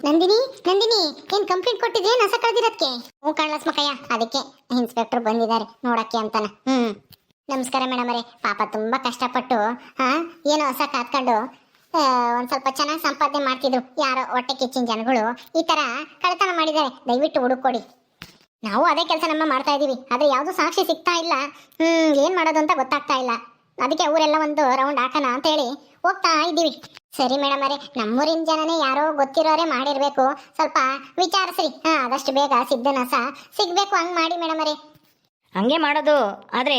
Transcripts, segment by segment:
ನಂದಿನಿ ನಂದಿನಿ, ಏನ್ ಕಂಪ್ಲೇಂಟ್ ಕೊಟ್ಟಿದ್ಯಾ? ನಸ ಕಳೆದಿರೋದಕ್ಕೆ ಹ್ಞೂ ಕಾಣಲಸ್ಮಕಯ್ಯ ಅದಕ್ಕೆ ಇನ್ಸ್ಪೆಕ್ಟರ್ ಬಂದಿದ್ದಾರೆ ನೋಡಕ್ಕೆ ಅಂತಾನ. ಹ್ಞೂ ನಮಸ್ಕಾರ ಮೇಡಮ್ ಅವರೇ. ಪಾಪ ತುಂಬಾ ಕಷ್ಟಪಟ್ಟು ಹಾ ಏನೋ ಹೊಸ ಕಾತ್ಕೊಂಡು ಒಂದ್ ಸ್ವಲ್ಪ ಚೆನ್ನಾಗಿ ಸಂಪಾದನೆ ಮಾಡ್ತಿದ್ರು. ಯಾರೋ ಹೊಟ್ಟೆ ಕಿಚ್ಚಿನ ಜನಗಳು ಈ ತರ ಕಳ್ತನ ಮಾಡಿದ್ದಾರೆ. ದಯವಿಟ್ಟು ಹುಡುಕೊಡಿ ನಾವು ಅದೇ ಕೆಲಸ ನಮ್ಮ ಮಾಡ್ತಾ ಇದೀವಿ. ಆದ್ರೆ ಯಾವ್ದು ಸಾಕ್ಷಿ ಸಿಗ್ತಾ ಇಲ್ಲ. ಹ್ಮ್, ಏನ್ ಮಾಡೋದು ಅಂತ ಗೊತ್ತಾಗ್ತಾ ಇಲ್ಲ. ಅದಕ್ಕೆ ಊರೆಲ್ಲ ಒಂದು ರೌಂಡ್ ಹಾಕೋಣ ಅಂತ ಹೇಳಿ ಹೋಗ್ತಾ ಇದ್ದೀವಿ. ಸರಿ ಮೇಡಮ್ ಅರೆ ನಮ್ಮೂರಿನ ಜನನೇ ಯಾರೋ ಗೊತ್ತಿರೋರೇ ಮಾಡಿರಬೇಕು. ಸ್ವಲ್ಪ ವಿಚಾರಿಸ್ರಿ. ಹಾಂ ಆದಷ್ಟು ಬೇಗ ಸಿದ್ದನ ಸಹ ಸಿಗ್ಬೇಕು ಹಂಗೆ ಮಾಡಿ ಮೇಡಮ್ ಅರೆ ಹಂಗೆ ಮಾಡೋದು. ಆದರೆ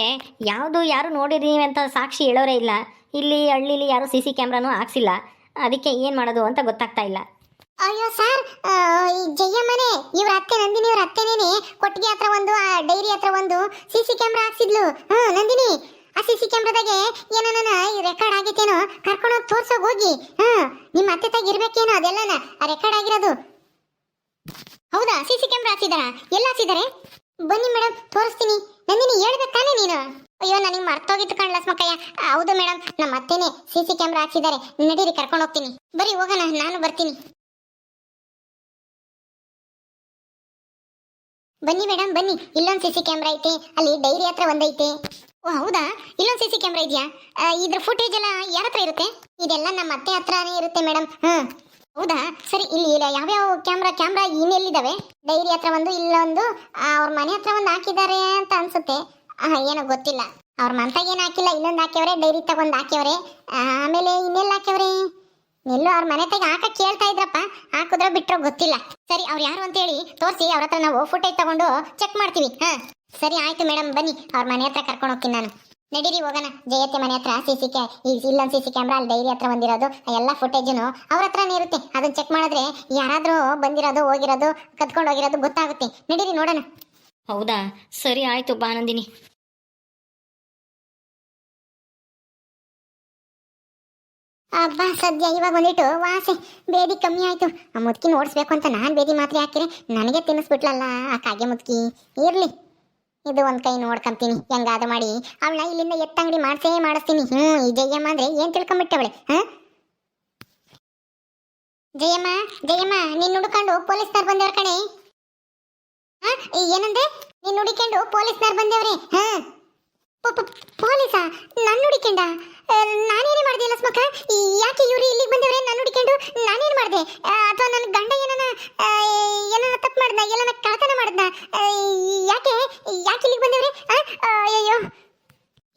ಯಾವುದು ಯಾರು ನೋಡಿದೀವಿ ಅಂತ ಸಾಕ್ಷಿ ಹೇಳೋರೇ ಇಲ್ಲ. ಇಲ್ಲಿ ಹಳ್ಳಿಲಿ ಯಾರು ಸಿ ಸಿ ಕ್ಯಾಮ್ರಾನೂ ಹಾಕ್ಸಿಲ್ಲ. ಅದಕ್ಕೆ ಏನು ಮಾಡೋದು ಅಂತ ಗೊತ್ತಾಗ್ತಾ ಇಲ್ಲ. ಅಯ್ಯೋ ಸರ್ ಈ ಜಯಮ್ಮನೆ ಇವ್ರ ಅತ್ತೆ ನಂದಿನಿ ಇವ್ರ ಅತ್ತೆನೇನೆ ಕೊಟ್ಟಿಗೆ ಹತ್ರ ಒಂದು ಆ ಡೈರಿ ಹತ್ರ ಒಂದು ಸಿ ಸಿ ಕ್ಯಾಮ್ರಾ ಹಾಕ್ಸಿದ್ಲು. ಹ್ಞೂ ನಂದಿನಿ. ಆ ಸಿ ಸಿ ಕ್ಯಾಮ್ರಾದಾಗೆ ಏನನ ರೆಕಾರ್ಡ್ ಆಗೈತೇನೋ ಕರ್ಕೊಂಡೋಗಿ ತೋರ್ಸೋಗಿ ಹೋಗಿ. ಹಾ, ನಿಮ್ಮ ಅತ್ತೆ ತಾಗ ಇರ್ಬೇಕೇನೋ ಅದೆಲ್ಲನ ಆ ರೆಕಾರ್ಡ್ ಆಗಿರೋದು. ಹೌದಾ ಸಿಸಿ ಕ್ಯಾಮ್ರಾ ಹಾಸಿದಾರ ಎಲ್ಲ ಹಾಕ್ಸಿದಾರೆ ಬನ್ನಿ ಮೇಡಮ್ ತೋರಿಸ್ತೀನಿ. ನಂದಿನಿ ಹೇಳ್ಬೇಕಾನೆ ನೀನು? ಅಯ್ಯೋ ನನಗೆ ಮರ್ತೋಗಿತ್ತು ಕಣ್ಲ ಸ್ಮಕಯ್ಯ ಹೌದು ಮೇಡಮ್ ನಮ್ಮ ಅತ್ತೆನೆ ಸಿಸಿ ಕ್ಯಾಮ್ರಾ ಹಾಕ್ಸಿದ್ದಾರೆ ನಡೀರಿ, ಕರ್ಕೊಂಡು ಹೋಗ್ತೀನಿ. ಬರೀ ಹೋಗೋಣ, ನಾನು ಬರ್ತೀನಿ. ಬನ್ನಿ ಮೇಡಮ್ ಬನ್ನಿ. ಇಲ್ಲೊಂದು ಸಿಸಿ ಕ್ಯಾಮ್ರಾ ಐತೆ. ಅಲ್ಲಿ ಡೈರಿ ಹತ್ರ ಒಂದೈತೆ. ಓ, ಹೌದಾ? ಇಲ್ಲೊಂದು ಸಿ ಸಿ ಕ್ಯಾಮ್ರಾ ಇದೆಯಾ ಇದ್ರ ಫುಟೇಜ್ ಎಲ್ಲ ಯಾರ ಹತ್ರ ಇರುತ್ತೆ? ಇದೆಲ್ಲ ನಮ್ಮ ಅತ್ತೆ ಹತ್ರನೇ ಇರುತ್ತೆ ಮೇಡಮ್ ಹ್ಮ್. ಹೌದಾ? ಸರಿ, ಇಲ್ಲಿ ಯಾವ್ಯಾವ ಕ್ಯಾಮ್ರಾ ಕ್ಯಾಮ್ರಾ ಇನ್ನೆಲ್ಲಿದ್ದಾವೆ ಡೈರಿ ಹತ್ರ ಒಂದು, ಇಲ್ಲೊಂದು ಅವ್ರ ಮನೆ ಹತ್ರ ಒಂದು ಹಾಕಿದ್ದಾರೆ ಅಂತ ಅನ್ಸುತ್ತೆ. ಏನೋ ಗೊತ್ತಿಲ್ಲ. ಅವ್ರ ಮಂತಾಗೇನು ಹಾಕಿಲ್ಲ, ಇನ್ನೊಂದು ಹಾಕ್ಯವ್ರೆ, ಡೈರಿ ತಗೊಂಡು ಹಾಕ್ಯವ್ರೆ. ಆಮೇಲೆ ಇನ್ನೆಲ್ಲ ಹಾಕ್ಯವ್ರೆ? ಎಲ್ಲೋ ಅವ್ರ ಮನೆ ತೆಗೆ ಹಾಕಕ್ ಕೇಳ್ತಾ ಇದ್ರಪ್ಪ. ಹಾಕುದ್ರ ಬಿಟ್ರೋ ಗೊತ್ತಿಲ್ಲ. ಸರಿ, ಅವ್ರು ಯಾರು ಅಂತೇಳಿ ತೋರಿಸಿ, ಅವ್ರ ಹತ್ರ ನಾವು ಫುಟೇಜ್ ತಗೊಂಡು ಚೆಕ್ ಮಾಡ್ತೀವಿ. ಹಾ. ಸರಿ, ಆಯ್ತು ಮೇಡಮ್ ಬನ್ನಿ. ಅವ್ರ ಮನೆ ಹತ್ರ ಕರ್ಕೊಂಡು ಹೋಗ್ತೀನಿ ನಾನು. ನಡೀರಿ, ಹೋಗೋಣ. ಜಯತೆ ಮನೆ ಹತ್ರ ಸಿ ಸಿ ಕ್ಯಾ ಇಲ್ಲೊಂದು ಸಿ ಸಿ ಕ್ಯಾಮ್ರಾ ಅಲ್ಲಿ ಡೈರಿ ಹತ್ರ ಬಂದಿರೋದು ಎಲ್ಲ ಫುಟೇಜನು ಅವ್ರ ಹತ್ರನೇ ಇರುತ್ತೆ. ಅದನ್ನ ಚೆಕ್ ಮಾಡಿದ್ರೆ ಯಾರಾದ್ರೂ ಬಂದಿರೋದು, ಹೋಗಿರೋದು, ಕದ್ಕೊಂಡು ಹೋಗಿರೋದು ಗೊತ್ತಾಗುತ್ತೆ. ನಡೀರಿ, ನೋಡೋಣ. ಹೌದಾ? ಸರಿ, ಆಯ್ತು ಬಾ ಅಬ್ಬಾ ಸದ್ಯ, ಇವಾಗ ಒಂದಿಟ್ಟು ವಾಸೆ. ಬೇದಿ ಕಮ್ಮಿ ಆಯ್ತು. ಆ, ಮುದ್ಕಿ ಓಡಿಸ್ಬೇಕು ಅಂತ ನಾನು ಬೇದಿ ಮಾತ್ರ ಹಾಕಿರೆ ನನಗೆ ತಿನ್ನಿಸ್ಬಿಟ್ಲಲ್ಲ ಆ ಕಾಗೆ ಮುದ್ಕಿ. ಇರಲಿ. ಇದು ಒಂದು ಕೈ ನೋಡ್ಕೊಂತೀನಿ. ಹೆಂಗಾದ ಮಾಡಿ. ಅವಳ ಇಲ್ಲಿಂದ ಎತ್ತಂಗಡಿ ಮಾಡ್ಸೇ ಮಾಡಿಸ್ತೀನಿ. ಹ್ಞೂ ಈ ಜಯಮ್ಮ ಅಂದ್ರೆ ಏನ್ ತಿಳ್ಕೊಂಬಿಟ್ಟವಳೆ, ಹಾಂ? ಜಯಮ್ಮ ಜಯಮ್ಮ, ನೀನು ಹುಡುಕೊಂಡು ಪೊಲೀಸ್ನವ್ರು ಬಂದವ್ರ ಕಣೆ. ಹಾಂ? ಏನಂದ್ರೆ ನೀನು ಹುಡುಕೊಂಡು ಪೊಲೀಸ್ನವ್ರು ಬಂದವ್ರೆ, ಹ? ಪೊಲೀಸಾ? ನನ್ನ ಹುಡಿಕೊಂಡ ನಾನೇನೇ ಮಾಡಿದೆ ಸ್ಮಕ ಯಾಕೆ ಇವ್ರು ಇಲ್ಲಿಗೆ ಬಂದವ್ರೆ? ನನ್ನ ಹುಡಿಕೊಂಡು ನಾನೇನು ಮಾಡಿದೆ? ಅಥವಾ ನನ್ನ ಗಂಡ ಏನನ ಏನನ ತಪ್ಪು ಮಾಡ್ದ ಎಲ್ಲನ ಕಳ್ತನ ಮಾಡ್ದ ಯಾಕೆ? ಯಾಕೆ ಇಲ್ಲಿಗೆ ಬಂದವ್ರೆ? ಅಯ್ಯೋ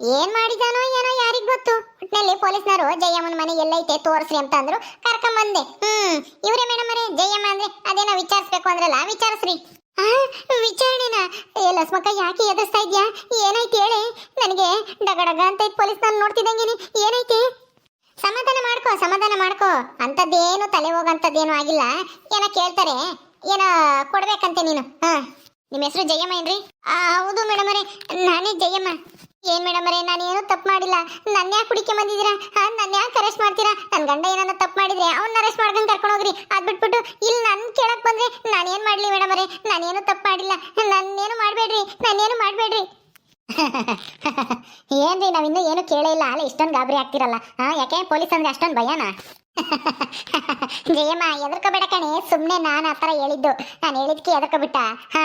ಏನ್ ಮಾಡಿದಾನೋ ಏನೋ ಯಾರಿಗ್ ಗೊತ್ತು? ಒಟ್ನಲ್ಲಿ ಪೊಲೀಸ್ನವರು ಜಯಮ್ಮನ ಮನೆ ಎಲ್ಲೈತೆ ತೋರಿಸ್ರಿ ಅಂತ ಅಂದ್ರು. ಕರ್ಕೊಂಬಂದೆ. ಹ್ಮ್, ಇವರೇ ಮೇಡಮ್ ಅವರೇ ಜಯಮ್ಮ ಅಂದ್ರೆ ಅದೇನೋ ವಿಚಾರಿಸ್ಬೇಕು ಅಂದ್ರಲ್ಲ, ವಿಚಾರಿಸ್ರಿ. ವಿಚಾರಣೆನ. ಏ, ಲಸ್ಮಕ್ಕ, ಯಾಕೆ ಎದಸ್ತಾ ಇದ್ಯಾ? ಏನಾಯ್ತು ಹೇಳಿ? ನನಗೆ ಡಗ ಡಗ ಅಂತ ಪೊಲೀಸ್ ನಾನು ನೋಡ್ತಿದ್ದಂಗೆನೆ ಏನೈತಿ ಸಮಾಧಾನ ಮಾಡ್ಕೋ ಸಮಾಧಾನ ಮಾಡ್ಕೋ. ಅಂಥದ್ದೇನು ತಲೆ ಹೋಗಂಥದ್ದೇನು ಆಗಿಲ್ಲ. ಏನೋ ಕೇಳ್ತಾರೆ. ಏನೋ ಕೊಡ್ಬೇಕಂತೆ ನೀನು. ಹಾ. ನಿಮ್ಮ ಹೆಸರು ಜಯಮ್ಮ ಏನ್ರಿ? ಹೌದು ಮೇಡಮ್ ಅವರೇ ನಾನೇ ಜಯಮ್ಮ. ಏನ್ ಮೇಡಮ್ ಅರೇ ನಾನು ಏನು ತಪ್ಪು ಮಾಡಿಲ್ಲ. ನನ್ನ ಯಾಕೆ ಹುಡುಕಿ ಬಂದಿದ್ದೀರಾ? ನನ್ನ ಯಾಕೆ ಅರೆಸ್ಟ್ ಮಾಡ್ತೀರಾ? ನನ್ನ ಗಂಡ ಏನನ್ನ ತಪ್ಪು ಮಾಡಿದ್ರೆ ಅವ್ನ ಅರೆಸ್ಟ್ ಮಾಡ್ಕೊಂಡು ಕರ್ಕೊಂಡು ಹೋಗ್ರಿ. ಅದ್ ಬಿಟ್ಬಿಟ್ಟು ಇಲ್ಲಿ ನನ್ನ ಕೇಳಕ್ ಬಂದ್ರೆ ನಾನೇನ್ ಮಾಡ್ಲಿ ಮೇಡಮ್ ಅರೇ ನಾನೇನು ತಪ್ಪು ಮಾಡಿಲ್ಲ. ನನ್ನೇನು ಮಾಡಬೇಡ್ರಿ. ನಾನೇನು ಮಾಡಬೇಡ್ರಿ. ಏನ್ರಿ ನಾವಿನ್ನು ಏನು ಕೇಳೇ ಇಲ್ಲ. ಅಲ್ಲ ಇಷ್ಟೊಂದು ಗಾಬರಿ ಆಗ್ತಿರಲ್ಲ. ಹಾ, ಯಾಕೆ? ಪೊಲೀಸ್ ಅಂದ್ರೆ ಅಷ್ಟೊಂದು ಭಯನಾ? ಜಯಮ್ಮ, ಎದರ್ಕೋಬೇಡ ಕಣೆ. ಸುಮ್ಮನೆ ನಾನು ಆ ಥರ ಹೇಳಿದ್ದು. ನಾನು ಹೇಳಿದ್ಕೆ ಎದರ್ಕೋಬಿಟ್ಟ. ಹಾ?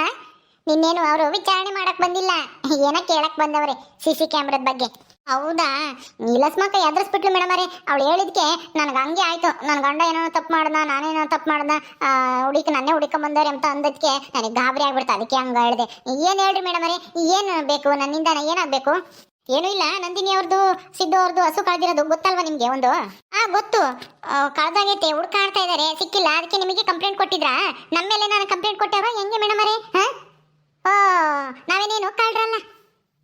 ನಿನ್ನೇನು ಅವರು ವಿಚಾರಣೆ ಮಾಡಕ್ ಬಂದಿಲ್ಲ? ಏನೋ ಕೇಳಕ್ ಬಂದವ್ರೆ ಸಿ ಸಿ ಕ್ಯಾಮ್ರಾದ ಬಗ್ಗೆ? ಹೌದಾ? ನೀಲಸ್ಮಕ ಎದ್ರಿಸ್ಬಿಟ್ಲು ಮೇಡಮ್ ಅವರೇ. ಅವಳು ಹೇಳಿದ್ಕೆ ನನಗೆ ಹಂಗೆ ಆಯ್ತು. ನನ್ನ ಗಂಡ ಏನೋ ತಪ್ಪು ಮಾಡ್ದ ನಾನೇನೋ ತಪ್ಪು ಮಾಡ್ದ ಹುಡುಕಿ ನನ್ನೇ ಹುಡುಕೊಂಬಂದವ್ರೆ ಅಂತ ಅಂದಕ್ಕೆ ನನಗೆ ಗಾಬರಿ ಆಗ್ಬಿಡ್ತು. ಅದಕ್ಕೆ ಹಂಗೆ ಹೇಳಿದೆ. ಏನು ಹೇಳ್ರಿ ಮೇಡಮ್ ಏನು ಬೇಕು? ನನ್ನಿಂದ ಏನಾಗಬೇಕು? ಏನೂ ಇಲ್ಲ. ನಂದಿನಿ ಅವ್ರದ್ದು ಸಿದ್ದು ಅವ್ರದ್ದು ಹಸು ಕಳೆದಿರೋದು ಗೊತ್ತಲ್ವಾ ನಿಮಗೆ ಒಂದು? ಆ, ಗೊತ್ತು. ಕಳ್ದಾಗೈತೆ. ಹುಡ್ಕಾಡ್ತಾ ಇದಾರೆ. ಸಿಕ್ಕಿಲ್ಲ. ಅದಕ್ಕೆ ನಿಮಗೆ ಕಂಪ್ಲೇಂಟ್ ಕೊಟ್ಟಿದ್ರಾ? ನಮ್ಮ ಮೇಲೆ ನಾನು ಕಂಪ್ಲೇಂಟ್ ಕೊಟ್ಟವ್ರ ಹೆಂಗೆ ಮೇಡಮ್ ಅವರೇ? ಹಾ? ಓ, ನಾವೇನೇನು ಕಳ್ರಲ್ಲ?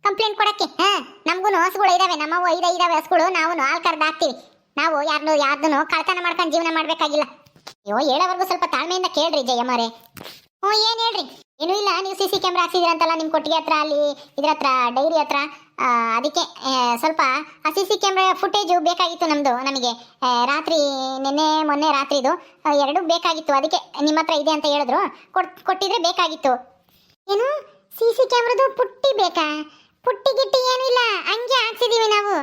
ಕಂಪ್ಲೇಂಟ್ ಕೊಡಕ್ಕೆ, ಹಾ? ನಮಗೂ ಹಸುಗಳು ಇದಾವೆ ನಮ್ಮವು ಐದ ಐದಾವೆ ಹಸುಗಳು ನಾವು ಹಾಲು ಕರೆದು ಹಾಕ್ತೀವಿ. ನಾವು ಯಾರನ್ನು ಯಾರ್ದನ್ನು ಕಳ್ತನ ಮಾಡ್ಕೊಂಡು ಜೀವನ ಮಾಡ್ಬೇಕಾಗಿಲ್ಲ. ಅಯ್ಯೋ, ಹೇಳೋವರೆಗೂ ಸ್ವಲ್ಪ ತಾಳ್ಮೆಯಿಂದ ಕೇಳ್ರಿ ಜಯಮ್ಮರೇ. ಹ್ಞೂ, ಏನು ಹೇಳ್ರಿ? ಏನೂ ಇಲ್ಲ, ನೀವು ಸಿ ಸಿ ಕ್ಯಾಮ್ರಾ ಹಾಕ್ಸಿದ್ದೀರಂತಲ್ಲ ನಿಮ್ಮ ಕೊಟ್ಟಿಗೆ ಹತ್ರ, ಅಲ್ಲಿ ಇದ್ರ ಹತ್ರ, ಡೈರಿ ಹತ್ರ. ಅದಕ್ಕೆ ಸ್ವಲ್ಪ ಆ ಸಿ ಸಿ ಕ್ಯಾಮ್ರಾ ಫುಟೇಜು ಬೇಕಾಗಿತ್ತು ನಮ್ಮದು ನಮಗೆ. ರಾತ್ರಿ, ನಿನ್ನೆ, ಮೊನ್ನೆ ರಾತ್ರಿದು ಎರಡು ಎರಡೂ ಬೇಕಾಗಿತ್ತು. ಅದಕ್ಕೆ ನಿಮ್ಮ ಹತ್ರ ಇದೆ ಅಂತ ಹೇಳಿದ್ರು. ಕೊಟ್ ಕೊಟ್ಟಿದ್ರೆ ಬೇಕಾಗಿತ್ತು. ಏನು? ಸಿ ಸಿ ಕ್ಯಾಮ್ರದು ಪುಟ್ಟಿ ಬೇಕಾ? ಪುಟ್ಟಿ ಗಿಟ್ಟಿ ಏನಿಲ್ಲ ಹಂಗೆ ಹಾಕ್ಸಿದೀವಿ ನಾವು.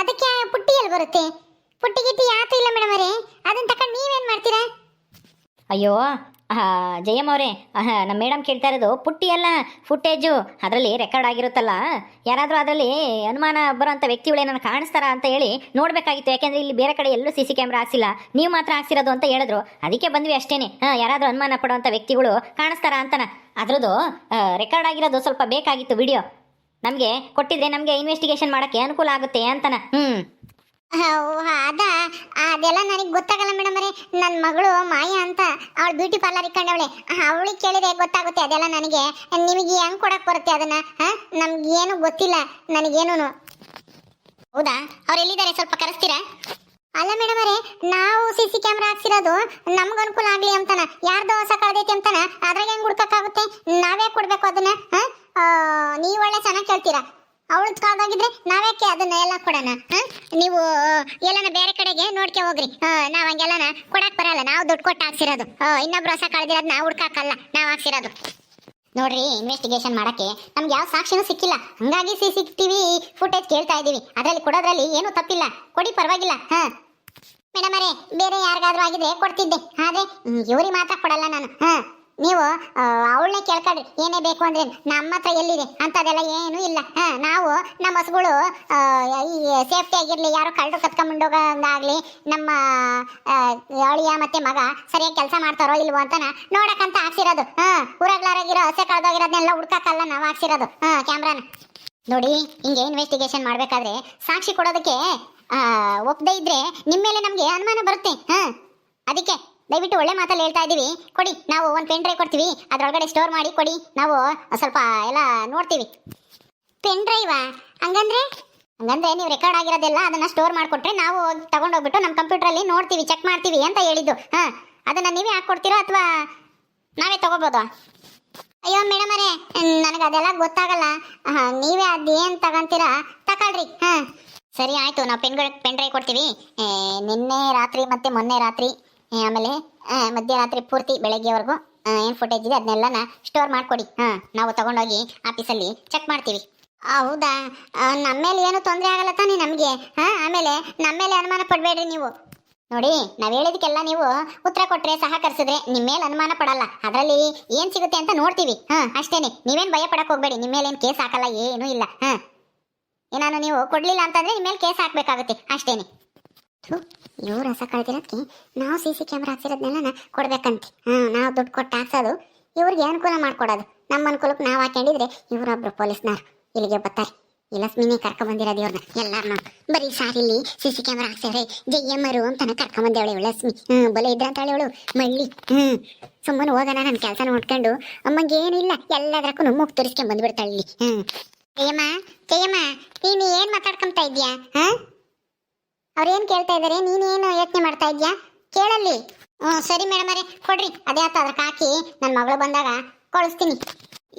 ಅದಕ್ಕೆ ಪುಟ್ಟಿ ಎಲ್ಲಿ ಬರುತ್ತೆ? ಪುಟ್ಟಿ ಗಿಟ್ಟಿ ಯಾತು ಇಲ್ಲ ಮೇಡಮ್ ಅವರೇ. ಅದನ್ನ ತಕೊಂಡು ನೀವೇನು ಮಾಡ್ತೀರಾ? ಅಯ್ಯೋ ಜಯಮ್ಮ ಅವರೇ ನಮ್ಮ ಮೇಡಮ್ ಕೇಳ್ತಾ ಇರೋದು ಪುಟ್ಟಿ ಅಲ್ಲ ಫುಟೇಜು ಅದರಲ್ಲಿ ರೆಕಾರ್ಡ್ ಆಗಿರುತ್ತಲ್ಲ. ಯಾರಾದರೂ ಅದರಲ್ಲಿ ಅನುಮಾನ ಬರೋಂಥ ವ್ಯಕ್ತಿಗಳು ಏನನ್ನು ಕಾಣಿಸ್ತಾರ ಅಂತ ಹೇಳಿ ನೋಡಬೇಕಾಗಿತ್ತು. ಯಾಕೆಂದರೆ ಇಲ್ಲಿ ಬೇರೆ ಕಡೆ ಎಲ್ಲೂ ಸಿ ಸಿ ಕ್ಯಾಮ್ರಾ ಹಾಕ್ಸಿಲ್ಲ. ನೀವು ಮಾತ್ರ ಹಾಕ್ಸಿರೋದು ಅಂತ ಹೇಳಿದ್ರು. ಅದಕ್ಕೆ ಬಂದ್ವಿ ಅಷ್ಟೇ ಯಾರಾದರೂ ಅನುಮಾನ ಪಡುವಂಥ ವ್ಯಕ್ತಿಗಳು ಕಾಣಿಸ್ತಾರ ಅಂತನ. ಅದರದ್ದು ರೆಕಾರ್ಡ್ ಆಗಿರೋದು ಸ್ವಲ್ಪ ಬೇಕಾಗಿತ್ತು ವಿಡಿಯೋ ನಮಗೆ ಕೊಟ್ಟಿದ್ರೆ ನಮಗೆ ಇನ್ವೆಸ್ಟಿಗೇಷನ್ ಮಾಡೋಕ್ಕೆ ಅನುಕೂಲ ಆಗುತ್ತೆ ಅಂತನ. ಹ್ಞೂ ಅದ? ಅದೆಲ್ಲ ನನಗೆ ಗೊತ್ತಾಗಲ್ಲ ಮೇಡಮ್ ಅರೇ ನನ್ನ ಮಗಳು ಮಾಯಾ ಅಂತ ಅವಳು ಬ್ಯೂಟಿ ಪಾರ್ಲರ್ ಇಟ್ಕೊಂಡವಳೆ ಅವಳಿಗೆ ಕೇಳಿದ್ರೆ ಗೊತ್ತಾಗುತ್ತೆ ಅದೆಲ್ಲ ನನಗೆ. ನಿಮಗೆ ಹೆಂಗ್ ಕೊಡಕ್ ಬರುತ್ತೆ ಅದನ್ನ? ನಮ್ಗೆ ಏನು ಗೊತ್ತಿಲ್ಲ ನನಗೇನು ಹೌದಾ? ಅವ್ರು ಎಲ್ಲಿದ್ದಾರೆ? ಸ್ವಲ್ಪ ಕರೆಸ್ತೀರಾ? ಅಲ್ಲ ಮೇಡಮ್ ಅರೇ ನಾವು ಸಿ ಸಿ ಕ್ಯಾಮ್ರಾ ಹಾಕ್ಸಿರೋದು ನಮ್ಗೆ ಅನುಕೂಲ ಆಗ್ಲಿ ಅಂತಾನ. ಯಾರ್ದೋ ಹೊಸ ಕಳ್ದೈತಿ ಅಂತಾನ. ಅದ್ರಾಗ ಹೆಂಗ್ ಹುಡ್ಕಕ್ಕಾಗುತ್ತೆ? ನಾವೇ ಕೊಡ್ಬೇಕು ಅದನ್ನ? ನೀವ್ ಒಳ್ಳೆ ಚೆನ್ನಾಗಿ ಕೇಳ್ತೀರಾ. ಅವಳದ್ ಕಾದಾಗಿದ್ರೆ ನಾವ್ಯಾಕೆ ಅದನ್ನ ಎಲ್ಲ ಕೊಡೋಣ? ನೀವು ಎಲ್ಲನ ಬೇರೆ ಕಡೆಗೆ ನೋಡ್ಕೆ ಹೋಗ್ರಿ. ನಾವ್ ಹಂಗೆಲ್ಲನ ಕೊಡಕ್ ಬರಲ್ಲ. ನಾವು ದುಡ್ಡು ಕೊಟ್ಟು ಹಾಕ್ಸಿರೋದು. ಇನ್ನೊಬ್ರು ಹೊಸ ಕಳ್ದಿರೋದು ನಾವು ಹುಡ್ಕಾಕಲ್ಲ. ನಾವು ಹಾಕ್ಸಿರೋದು. ನೋಡ್ರಿ ಇನ್ವೆಸ್ಟಿಗೇಷನ್ ಮಾಡಕ್ಕೆ ನಮ್ಗೆ ಯಾವ ಸಾಕ್ಷಿನೂ ಸಿಕ್ಕಿಲ್ಲ. ಹಂಗಾಗಿ ಸಿ ಸಿ ಟಿವಿ ಫುಟೇಜ್ ಕೇಳ್ತಾ ಇದೀವಿ ಅದರಲ್ಲಿ ಕೊಡೋದ್ರಲ್ಲಿ ಏನೂ ತಪ್ಪಿಲ್ಲ. ಕೊಡಿ ಪರವಾಗಿಲ್ಲ, ಹಾ? ಮೇಡಮ್ ಅರೇ ಬೇರೆ ಯಾರಿಗಾದ್ರೂ ಆಗಿದ್ರೆ ಕೊಡ್ತಿದ್ದೆ. ಆದ್ರೆ ಇವ್ರಿಗೆ ಮಾತ್ರ ಕೊಡಲ್ಲ ನಾನು, ಹಾ? ನೀವು ಅವಳನ್ನೇ ಕೇಳ್ಕೊಳ್ರಿ. ಏನೇ ಬೇಕು ಅಂದ್ರೆ ನಮ್ಮ ಹತ್ರ ಎಲ್ಲಿದೆ ಅಂತದೆಲ್ಲ ಏನು ಇಲ್ಲ. ನಾವು ನಮ್ಮ ಹಸುಗಳು ಈ ಸೇಫ್ಟಿ ಆಗಿರ್ಲಿ ಯಾರು ಕಳ್ಳರು ಕತ್ಕೊಂಡ್ಬಂಡೋಗಾಗ್ಲಿ ನಮ್ಮ ಅಳಿಯ ಮತ್ತೆ ಮಗ ಸರಿಯಾಗಿ ಕೆಲಸ ಮಾಡ್ತಾರೋ ಇಲ್ವೋ ಅಂತ ನೋಡಕ್ಕಂತ ಹಾಕ್ಸಿರೋದು. ಹಾ ಊರಾಗ್ಲಾರಾಗಿರೋ ಹಸೆ ಕಳ್ದೋಗಿರೋದನ್ನೆಲ್ಲ ಹುಡ್ಕಕ್ಕಲ್ಲ ನಾವು ಹಾಕ್ಸಿರೋದು. ಹಾ ಕ್ಯಾಮ್ರಾನ ನೋಡಿ ಹಿಂಗೆ ಇನ್ವೆಸ್ಟಿಗೇಷನ್ ಮಾಡ್ಬೇಕಾದ್ರೆ ಸಾಕ್ಷಿ ಕೊಡೋದಕ್ಕೆ ಆ, ಒಪ್ದೇ ಇದ್ರೆ ನಿಮ್ಮ ಮೇಲೆ ನಮಗೆ ಅನುಮಾನ ಬರುತ್ತೆ. ಹಾ ಅದಕ್ಕೆ ದಯವಿಟ್ಟು ಒಳ್ಳೆ ಮಾತಲ್ಲಿ ಹೇಳ್ತಾ ಇದ್ದೀವಿ ಕೊಡಿ, ನಾವು ಒಂದು ಪೆನ್ ಡ್ರೈವ್ ಕೊಡ್ತೀವಿ. ಅದರೊಳಗಡೆ ಸ್ಟೋರ್ ಮಾಡಿ ಕೊಡಿ. ನಾವು ಸ್ವಲ್ಪ ಎಲ್ಲ ನೋಡ್ತೀವಿ. ಪೆನ್ ಡ್ರೈವಾ ಹಂಗಂದ್ರೆ? ಹಂಗಂದ್ರೆ ನೀವು ರೆಕಾರ್ಡ್ ಆಗಿರೋದೆಲ್ಲ ಅದನ್ನು ಸ್ಟೋರ್ ಮಾಡಿಕೊಟ್ರೆ ನಾವು ಹೋಗಿ ತಗೊಂಡೋಗ್ಬಿಟ್ಟು ನಮ್ಮ ಕಂಪ್ಯೂಟ್ರಲ್ಲಿ ನೋಡ್ತೀವಿ ಚೆಕ್ ಮಾಡ್ತೀವಿ ಅಂತ ಹೇಳಿದ್ದು. ಹಾಂ, ಅದನ್ನು ನೀವೇ ಹಾಕ್ಕೊಡ್ತೀರಾ ಅಥವಾ ನಾವೇ ತಗೋಬೋದಾ? ಅಯ್ಯೋ ಮೇಡಮ್ ನನಗೆ ಅದೆಲ್ಲ ಗೊತ್ತಾಗಲ್ಲ. ನೀವೇ ಅದೇನು ತಗೊಂತೀರಾ? ತಗೊಳ್ರಿ. ಹಾಂ. ಸರಿ, ಆಯಿತು. ನಾವು ಪೆನ್ ಪೆನ್ ಡ್ರೈವ್ ಕೊಡ್ತೀವಿ. ನಿನ್ನೆ ರಾತ್ರಿ ಮತ್ತೆ ಮೊನ್ನೆ ರಾತ್ರಿ ಆಮೇಲೆ ಮಧ್ಯರಾತ್ರಿ ಪೂರ್ತಿ ಬೆಳಗ್ಗೆವರೆಗೂ ಏನು ಫುಟೇಜ್ ಇದೆ ಅದನ್ನೆಲ್ಲ ಸ್ಟೋರ್ ಮಾಡ್ಕೊಡಿ. ಹಾಂ, ನಾವು ತಗೊಂಡೋಗಿ ಆಫೀಸಲ್ಲಿ ಚೆಕ್ ಮಾಡ್ತೀವಿ. ಹೌದಾ? ನಮ್ಮ ಮೇಲೆ ಏನು ತೊಂದರೆ ಆಗಲ್ಲ ತಾನೇ ನಮಗೆ? ಹಾಂ, ಆಮೇಲೆ ನಮ್ಮ ಮೇಲೆ ಅನುಮಾನ ಪಡಬೇಡ್ರಿ ನೀವು. ನೋಡಿ, ನಾವು ಹೇಳಿದಕ್ಕೆಲ್ಲ ನೀವು ಉತ್ತರ ಕೊಟ್ಟರೆ ಸಹಕರಿಸಿದ್ರೆ ನಿಮ್ಮ ಮೇಲೆ ಅನುಮಾನ ಪಡಲ್ಲ. ಅದರಲ್ಲಿ ಏನು ಸಿಗುತ್ತೆ ಅಂತ ನೋಡ್ತೀವಿ. ಹಾಂ, ಅಷ್ಟೇನೆ. ನೀವೇನು ಭಯ ಪಡಕ್ಕೆ ಹೋಗಬೇಡಿ. ನಿಮ್ಮ ಮೇಲೆ ಏನು ಕೇಸ್ ಹಾಕಲ್ಲ, ಏನೂ ಇಲ್ಲ. ಹಾಂ. ಏನಾನು ನೀವು ಕೊಡ್ಲಿಲ್ಲ ಅಂತಂದ್ರೆ ನಿಮ್ಮ ಮೇಲೆ ಕೇಸ್ ಹಾಕಬೇಕಾಗುತ್ತೆ. ಅಷ್ಟೇನೆ. ಇವ್ರು ರಸ ಕಳ್ದಿರೋದಕ್ಕೆ ನಾವು ಸಿ ಸಿ ಕ್ಯಾಮ್ರಾ ಹಾಕ್ಸಿರೋದ್ನೆಲ್ಲ ಕೊಡ್ಬೇಕಂತೆ. ಹಾ, ನಾವು ದುಡ್ಡು ಕೊಟ್ಟು ಹಾಕ್ಸೋದು ಇವ್ರಿಗೆ ಅನುಕೂಲ ಮಾಡ್ಕೊಡೋದು. ನಮ್ಮ ಅನುಕೂಲಕ್ಕೆ ನಾವು ಹಾಕೊಂಡಿದ್ರೆ ಇವರೊಬ್ರು ಪೊಲೀಸ್ನವ್ರು ಇಲ್ಲಿಗೆ ಬರ್ತಾರೆ. ಇಲ್ಲ ಸ್ಮಿನಿ ಕರ್ಕೊಂಡ್ ಬಂದಿರೋದು ಇವ್ರನ್ನ ಎಲ್ಲಾರನ್ನ ಬರೀ ಸಾರ್ ಇಲ್ಲಿ ಸಿ ಸಿ ಕ್ಯಾಮ್ರಾ ಹಾಕ್ಸಿದ್ರೆ ಜಯ್ಯಮ್ಮರು ಅಂತಾನೆ ಕರ್ಕೊಂಡ್ ಬಂದೇವಳೆ ಇವಳು ಲಕ್ಷ್ಮಿ ಹ್ಞೂ ಬಲೆ ಇದ್ರ ಅಂತ ಅವಳು ಮಳ್ಳಿ. ಹ್ಞೂ ಸುಮ್ಮನೆ ಹೋಗೋಣ ನನ್ನ ಕೆಲಸ ನೋಡ್ಕೊಂಡು ಅಮ್ಮಂಗೆ ಏನಿಲ್ಲ ಎಲ್ಲದಕ್ಕೂ ಮೂಗ್ ತುರಿಸ್ಕೊಂಡ್ ಬಂದ್ಬಿಡ್ತಾಳೆ ಇಲ್ಲಿ. ಹ್ಞೂ ಜಯಮ್ಮ ಜಯಮ್ಮ, ನೀನು ಏನು ಮಾತಾಡ್ಕೊಂತ ಇದೆಯಾ? ಹಾ? ಅವ್ರೇನ್ ಕೇಳ್ತಾ ಇದಾರೆ? ನೀನೇನು ಯೋಚನೆ ಮಾಡ್ತಾ ಇದ್ಯಾ? ಕೇಳಲ್ಲಿ. ಹ್ಞೂ ಸರಿ ಮೇಡಮ್ ಅರೇ ಕೊಡ್ರಿ. ಅದೇ ಆತ ಅದಕ್ಕೆ ಹಾಕಿ ನನ್ನ ಮಗಳು ಬಂದಾಗ ಕಳಿಸ್ತೀನಿ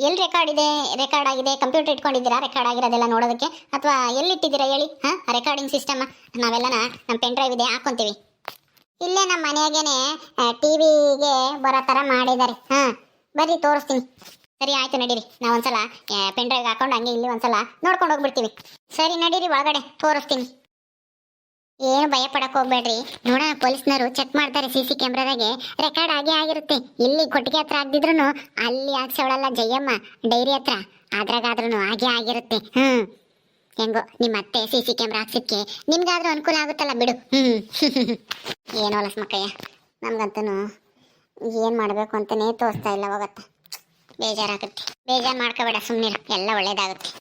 ಎಲ್ಲಿ ರೆಕಾರ್ಡ್ ಇದೆ? ರೆಕಾರ್ಡ್ ಆಗಿದೆ? ಕಂಪ್ಯೂಟರ್ ಇಟ್ಕೊಂಡಿದ್ದೀರಾ? ರೆಕಾರ್ಡ್ ಆಗಿರೋದೆಲ್ಲ ನೋಡೋದಕ್ಕೆ? ಅಥವಾ ಎಲ್ಲಿ ಇಟ್ಟಿದ್ದೀರಾ ಹೇಳಿ? ಹಾಂ? ರೆಕಾರ್ಡಿಂಗ್ ಸಿಸ್ಟಮ್ ನಾವೆಲ್ಲನ ನಮ್ಮ ಪೆನ್ ಡ್ರೈವ್ ಇದೆ, ಹಾಕೊಂತೀವಿ. ಇಲ್ಲೇ ನಮ್ಮ ಮನೆಯಾಗೇನೆ ಟಿವಿಗೆ ಬರೋ ಥರ ಮಾಡಿದ್ದಾರೆ. ಹಾಂ, ಬರ್ರಿ, ತೋರಿಸ್ತೀನಿ. ಸರಿ, ಆಯ್ತು, ನಡೀರಿ. ನಾವು ಒಂದ್ಸಲ ಪೆನ್ ಡ್ರೈವ್ ಹಾಕೊಂಡು ಹಂಗೆ ಇಲ್ಲಿ ಒಂದ್ಸಲ ನೋಡ್ಕೊಂಡು ಹೋಗ್ಬಿಡ್ತೀವಿ. ಸರಿ, ನಡೀರಿ, ಒಳಗಡೆ ತೋರಿಸ್ತೀನಿ. ಏನು ಭಯ ಪಡಕ್ ಹೋಗ್ಬೇಡ್ರಿ. ನೋಡ, ಪೊಲೀಸ್ನವರು ಚೆಕ್ ಮಾಡ್ತಾರೆ ಸಿ ಸಿ ಕ್ಯಾಮ್ರಾದಾಗೆ ರೆಕಾರ್ಡ್ ಆಗೇ ಆಗಿರುತ್ತೆ. ಇಲ್ಲಿ ಕೊಟ್ಟಿಗೆ ಹತ್ರ ಆಗದಿದ್ರು ಅಲ್ಲಿ ಹಾಕ್ಸವಳಲ್ಲ ಜಯಮ್ಮ, ಡೈರಿ ಹತ್ರ. ಅದ್ರಾಗಾದ್ರೂ ಹಾಗೆ ಆಗಿರುತ್ತೆ. ಹ್ಮ್. ಹೆಂಗೋ ನಿಮ್ಮ ಅತ್ತೆ ಸಿ ಸಿ ಕ್ಯಾಮ್ರಾ ಹಾಕ್ಸಿದ್ಕೆ. ನಿಮ್ಗಾದ್ರೂ ಅನುಕೂಲ ಆಗುತ್ತಲ್ಲ ಬಿಡು. ಹ್ಮ್ ಏನೋ ಮಕ್ಕಯ್ಯ ನಮ್ಗಂತೂ ಏನ್ ಮಾಡ್ಬೇಕು ಅಂತಾನೆ ತೋರಿಸ್ತಾ ಇಲ್ಲ ಹೋಗತ್ತ ಬೇಜಾರಾಗುತ್ತೆ. ಬೇಜಾರು ಮಾಡ್ಕೋಬೇಡ ಸುಮ್ಮನೆ ಎಲ್ಲ ಒಳ್ಳೇದಾಗುತ್ತೆ.